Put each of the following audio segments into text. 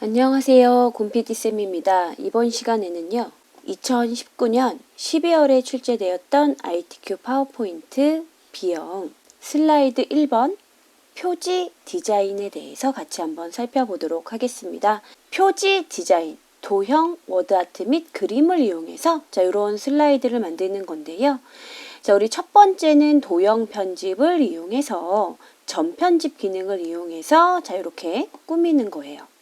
안녕하세요. 곰피디쌤입니다. 이번 시간에는요. 2019년 12월에 출제되었던 ITQ 파워포인트 B형 슬라이드 1번 표지 디자인에 대해서 같이 한번 살펴보도록 하겠습니다. 표지 디자인, 도형, 워드아트 및 그림을 이용해서 자, 이런 슬라이드를 만드는 건데요. 자, 우리 첫 번째는 도형 편집을 이용해서 전 편집 기능을 이용해서 자, 이렇게 꾸미는 거예요.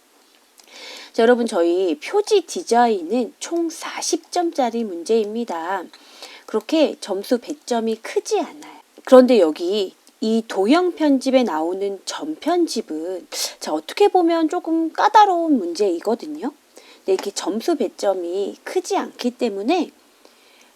자, 여러분 저희 표지 디자인은 총 40점짜리 문제입니다. 그렇게 점수 100점이 크지 않아요. 그런데 여기 이 도형 편집에 나오는 전 편집은 자, 어떻게 보면 조금 까다로운 문제이거든요. 근데 이렇게 점수 100점이 크지 않기 때문에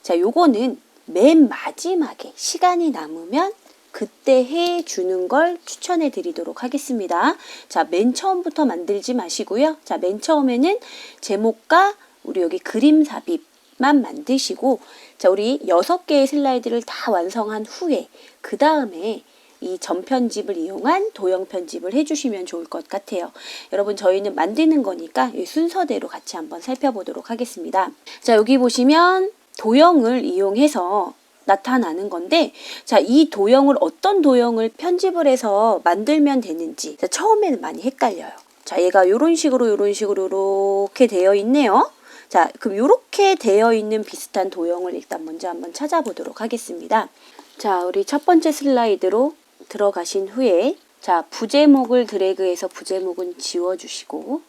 자, 요거는 맨 마지막에 시간이 남으면 그때 해 주는 걸 추천해 드리도록 하겠습니다. 자, 맨 처음부터 만들지 마시고요. 자, 맨 처음에는 제목과 우리 여기 그림 삽입 만 만드시고 자, 우리 여섯 개의 슬라이드를 다 완성한 후에 그 다음에 이 전편집을 이용한 도형 편집을 해주시면 좋을 것 같아요. 여러분 저희는 만드는 거니까 이 순서대로 같이 한번 살펴보도록 하겠습니다. 자 여기 보시면 도형을 이용해서 나타나는 건데 자 이 도형을 어떤 도형을 편집을 해서 만들면 되는지 자, 처음에는 많이 헷갈려요. 자 얘가 이런 식으로 이런 식으로 이렇게 되어 있네요. 자 그럼 이렇게 되어 있는 비슷한 도형을 일단 먼저 한번 찾아보도록 하겠습니다. 자 우리 첫 번째 슬라이드로 들어가신 후에 자 부제목을 드래그해서 부제목은 지워주시고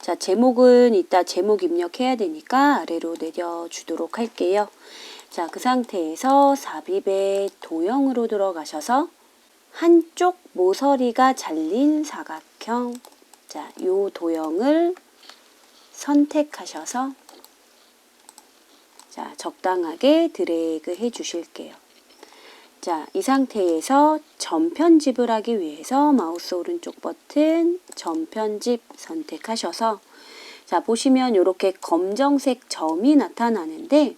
자 제목은 이따 제목 입력해야 되니까 아래로 내려주도록 할게요. 자 그 상태에서 삽입의 도형으로 들어가셔서 한쪽 모서리가 잘린 사각형 자 요 도형을 선택하셔서 자 적당하게 드래그 해 주실게요. 자, 이 상태에서 전편집을 하기 위해서 마우스 오른쪽 버튼 전편집 선택하셔서 자, 보시면 이렇게 검정색 점이 나타나는데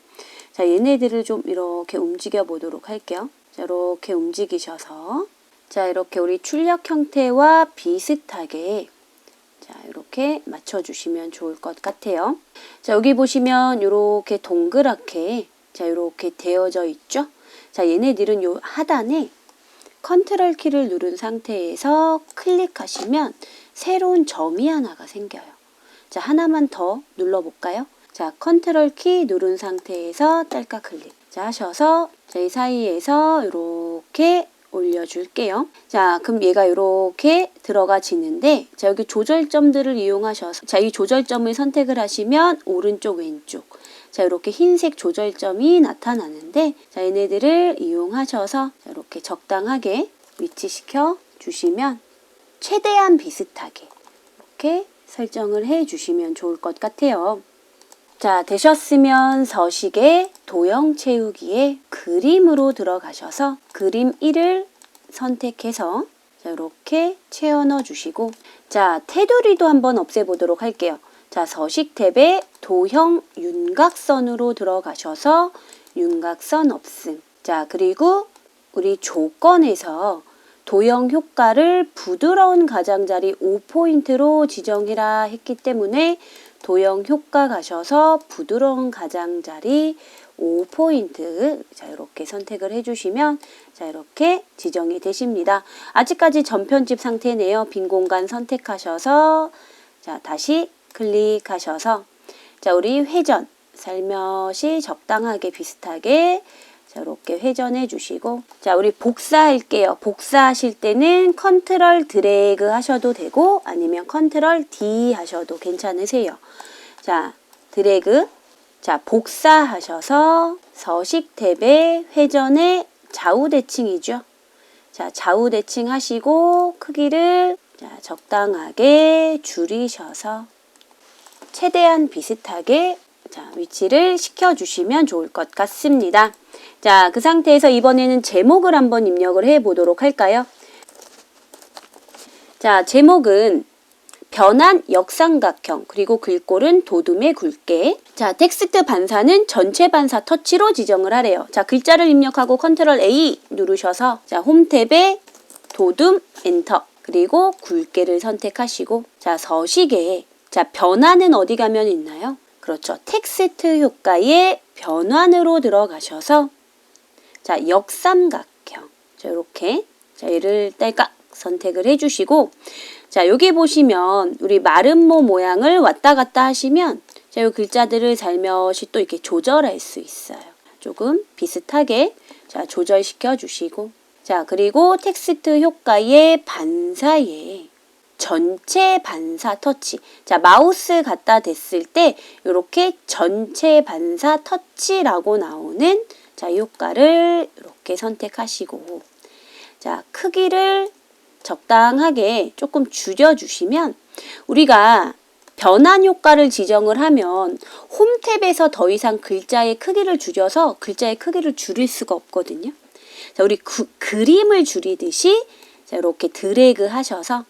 자, 얘네들을 좀 이렇게 움직여 보도록 할게요. 자, 이렇게 움직이셔서 자, 이렇게 우리 출력 형태와 비슷하게 자, 이렇게 맞춰 주시면 좋을 것 같아요. 자, 여기 보시면 이렇게 동그랗게 자, 이렇게 되어져 있죠? 자, 얘네들은 요 하단에 컨트롤 키를 누른 상태에서 클릭하시면 새로운 점이 하나가 생겨요. 자, 하나만 더 눌러볼까요? 자, 컨트롤 키 누른 상태에서 딸깍 클릭. 자, 하셔서 저희 사이에서 이렇게 올려줄게요. 자, 그럼 얘가 이렇게 들어가지는데, 자, 여기 조절점들을 이용하셔서, 자, 이 조절점을 선택을 하시면 오른쪽, 왼쪽. 자, 이렇게 흰색 조절점이 나타나는데, 자, 얘네들을 이용하셔서 자, 이렇게 적당하게 위치시켜 주시면 최대한 비슷하게 이렇게 설정을 해 주시면 좋을 것 같아요. 자, 되셨으면 서식에 도형 채우기에 그림으로 들어가셔서 그림 1을 선택해서 자, 이렇게 채워 넣어 주시고 자, 테두리도 한번 없애 보도록 할게요. 자, 서식 탭에 도형 윤곽선으로 들어가셔서 윤곽선 없음. 자, 그리고 우리 조건에서 도형 효과를 부드러운 가장자리 5포인트로 지정해라 했기 때문에 도형 효과 가셔서 부드러운 가장자리 5포인트 자 이렇게 선택을 해주시면 자 이렇게 지정이 되십니다. 아직까지 전편집 상태네요. 빈 공간 선택하셔서 자 다시 클릭하셔서 자 우리 회전 살며시 적당하게 비슷하게 자, 이렇게 회전해 주시고 자, 우리 복사할게요. 복사하실 때는 컨트롤 드래그 하셔도 되고 아니면 컨트롤 D 하셔도 괜찮으세요. 자, 드래그 자, 복사하셔서 서식 탭에 회전의 좌우 대칭이죠. 자, 좌우 대칭 하시고 크기를 자, 적당하게 줄이셔서 최대한 비슷하게 자, 위치를 시켜주시면 좋을 것 같습니다. 자, 그 상태에서 이번에는 제목을 한번 입력을 해 보도록 할까요? 자, 제목은 변한 역삼각형 그리고 글꼴은 도둠의 굵게 자 텍스트 반사는 전체 반사 터치로 지정을 하래요 자 글자를 입력하고 컨트롤 A 누르셔서 자 홈 탭에 도둠 엔터 그리고 굵게를 선택하시고 자 서식에 자, 변화는 어디 가면 있나요? 그렇죠. 텍스트 효과의 변환으로 들어가셔서 자, 역삼각형. 자, 이렇게 자, 얘를 딸깍 선택을 해 주시고 자, 여기 보시면 우리 마름모 모양을 왔다 갔다 하시면 자, 요 글자들을 살며시 또 이렇게 조절할 수 있어요. 조금 비슷하게 자, 조절시켜 주시고 자, 그리고 텍스트 효과의 반사에 전체 반사 터치. 자, 마우스 갖다 댔을 때 이렇게 전체 반사 터치라고 나오는 자, 이 효과를 이렇게 선택하시고 자, 크기를 적당하게 조금 줄여 주시면 우리가 변환 효과를 지정을 하면 홈 탭에서 더 이상 글자의 크기를 줄여서 글자의 크기를 줄일 수가 없거든요. 자, 우리 그, 그림을 줄이듯이 자, 이렇게 드래그 하셔서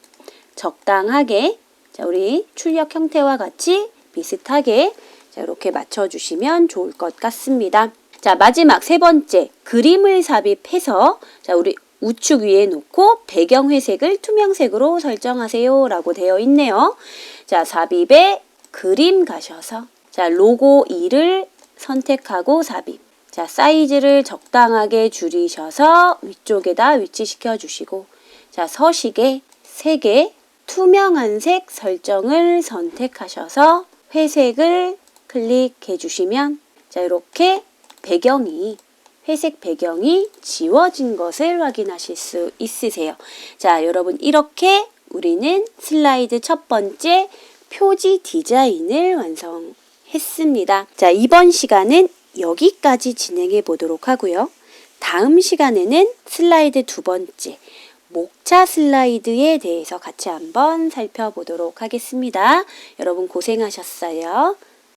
적당하게 자, 우리 출력 형태와 같이 비슷하게 자, 이렇게 맞춰 주시면 좋을 것 같습니다. 자, 마지막 세 번째 그림을 삽입해서 자, 우리 우측 위에 놓고 배경 회색을 투명색으로 설정하세요 라고 되어 있네요. 자, 삽입에 그림 가셔서 자, 로고 2를 선택하고 삽입. 자, 사이즈를 적당하게 줄이셔서 위쪽에다 위치시켜 주시고 자, 서식에 색의 투명한 색 설정을 선택하셔서 회색을 클릭해 주시면 자, 이렇게 배경이 회색 배경이 지워진 것을 확인하실 수 있으세요. 자, 여러분 이렇게 우리는 슬라이드 첫 번째 표지 디자인을 완성했습니다. 자, 이번 시간은 여기까지 진행해 보도록 하고요. 다음 시간에는 슬라이드 두 번째 목차 슬라이드에 대해서 같이 한번 살펴보도록 하겠습니다. 여러분 고생하셨어요.